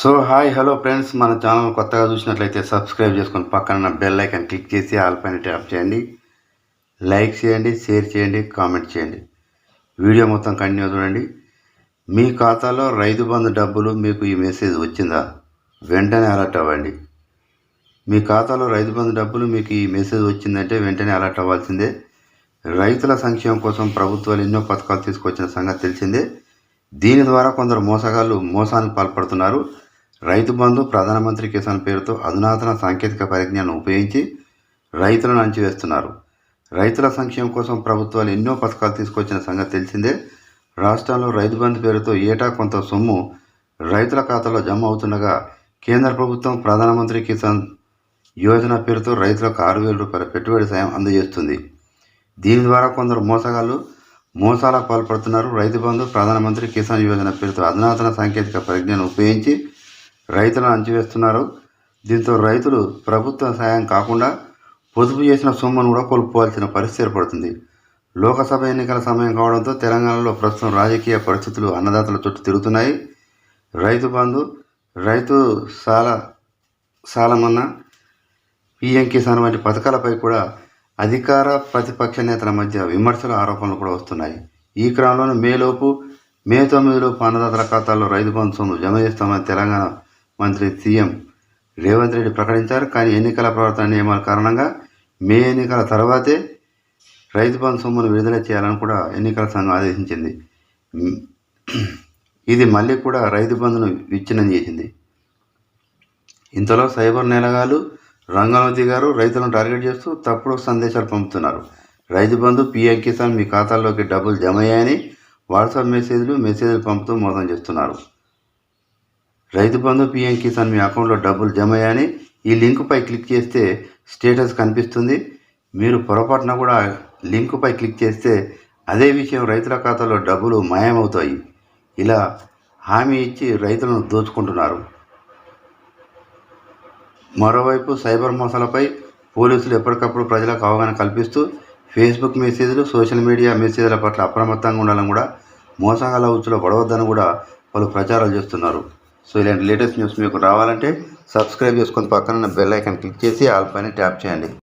So hi hello friends మన channel కొత్తగా చూసినట్లయితే సబ్స్క్రైబ్ చేసుకొని పక్కన బెల్ ఐకాన్ క్లిక్ చేసి ఆల్ పైన ట్యాప్ చేయండి. లైక్ చేయండి షేర్ చేయండి కామెంట్ చేయండి. వీడియో మొత్తం కంటిన్యూ చూడండి. మీ ఖాతాలో రైతు బంధు డబ్బులు మీకు ఈ మెసేజ్ వచ్చిందా? వెంటనే అలర్ట్ అవ్వండి. మీ ఖాతాలో రైతు బంధు డబ్బులు మీకు ఈ మెసేజ్ వచ్చిందంటే వెంటనే అలర్ట్ అవ్వాల్సిందే. రైతుల సంక్షేమం కోసం ప్రభుత్వాలు ఎన్నో పథకాలు తీసుకొచ్చిన సంగతి తెలిసిందే. దీని ద్వారా కొందరు మోసగాళ్ళు మోసానికి పాల్పడుతున్నారు. రైతు బంధు ప్రధానమంత్రి కిసాన్ పేరుతో అధునాతన సాంకేతిక పరిజ్ఞానం ఉపయోగించి రైతులను అంచివేస్తున్నారు రైతుల సంక్షేమం కోసం ప్రభుత్వాలు ఎన్నో పథకాలు తీసుకొచ్చిన సంగతి తెలిసిందే. రాష్ట్రంలో రైతు బంధు పేరుతో ఏటా కొంత సొమ్ము రైతుల ఖాతాలో జమ అవుతుండగా కేంద్ర ప్రభుత్వం ప్రధానమంత్రి కిసాన్ యోజన పేరుతో రైతులకు ఆరు వేల రూపాయల పెట్టుబడి సాయం అందజేస్తుంది. దీని ద్వారా కొందరు మోసగాళ్ళు మోసాలకు పాల్పడుతున్నారు. రైతు బంధు ప్రధానమంత్రి కిసాన్ యోజన పేరుతో అధునాతన సాంకేతిక పరిజ్ఞానం ఉపయోగించి రైతులను అంచివేస్తున్నారు దీంతో రైతులు ప్రభుత్వ సాయం కాకుండా పొదుపు చేసిన సొమ్మును కూడా కోల్పోవాల్సిన పరిస్థితి ఏర్పడుతుంది. లోకసభ ఎన్నికల సమయం కావడంతో తెలంగాణలో ప్రస్తుతం రాజకీయ పరిస్థితులు అన్నదాతల చుట్టూ తిరుగుతున్నాయి. రైతు బంధు రైతు సాల సాలమన్న పిఎం కిసాన్ వంటి పథకాలపై కూడా అధికార ప్రతిపక్ష నేతల మధ్య విమర్శల ఆరోపణలు కూడా వస్తున్నాయి. ఈ క్రమంలోనే మేలోపు మే తొమ్మిదిలోపు అన్నదాతల ఖాతాల్లో రైతు బంధు సొమ్ము జమ చేస్తామని తెలంగాణ మంత్రి సీఎం రేవంత్ రెడ్డి ప్రకటించారు. కానీ ఎన్నికల ప్రవర్తన నియమాల కారణంగా మే ఎన్నికల తర్వాతే రైతు బంధు సొమ్మును విడుదల చేయాలని కూడా ఎన్నికల సంఘం ఆదేశించింది. ఇది మళ్ళీ కూడా రైతు బంధును విచ్ఛిన్నం చేసింది. ఇంతలో సైబర్ నేలగాలు రంగంలో దిగారు రైతులను టార్గెట్ చేస్తూ తప్పుడు సందేశాలు పంపుతున్నారు. రైతు బంధు పిఎం కిసాన్ మీ ఖాతాల్లోకి డబ్బులు జమ అయ్యాయని వాట్సాప్ మెసేజ్లు మెసేజ్లు పంపుతూ మోసం చేస్తున్నారు. రైతు బంధు పిఎం కిసాన్ మీ అకౌంట్లో డబ్బులు జమ అయ్యాయని ఈ లింకుపై క్లిక్ చేస్తే స్టేటస్ కనిపిస్తుంది. మీరు పొరపాటున కూడా లింకుపై క్లిక్ చేస్తే అదే విషయం రైతుల ఖాతాలో డబ్బులు మాయమవుతాయి. ఇలా హామీ ఇచ్చి రైతులను దోచుకుంటున్నారు. మరోవైపు సైబర్ మోసాలపై పోలీసులు ఎప్పటికప్పుడు ప్రజలకు అవగాహన కల్పిస్తూ ఫేస్బుక్ మెసేజ్లు సోషల్ మీడియా మెసేజ్ల పట్ల అప్రమత్తంగా ఉండాలని కూడా మోసగాల ఉచ్చులో పడవద్దని కూడా వాళ్ళు ప్రచారాలు చేస్తున్నారు. సో ఇలాంటి లేటెస్ట్ న్యూస్ మీకు రావాలంటే సబ్స్క్రైబ్ చేసుకొని పక్కన బెల్ ఐకాన్ క్లిక్ చేసి ఆల్ పైన ట్యాప్ చేయండి.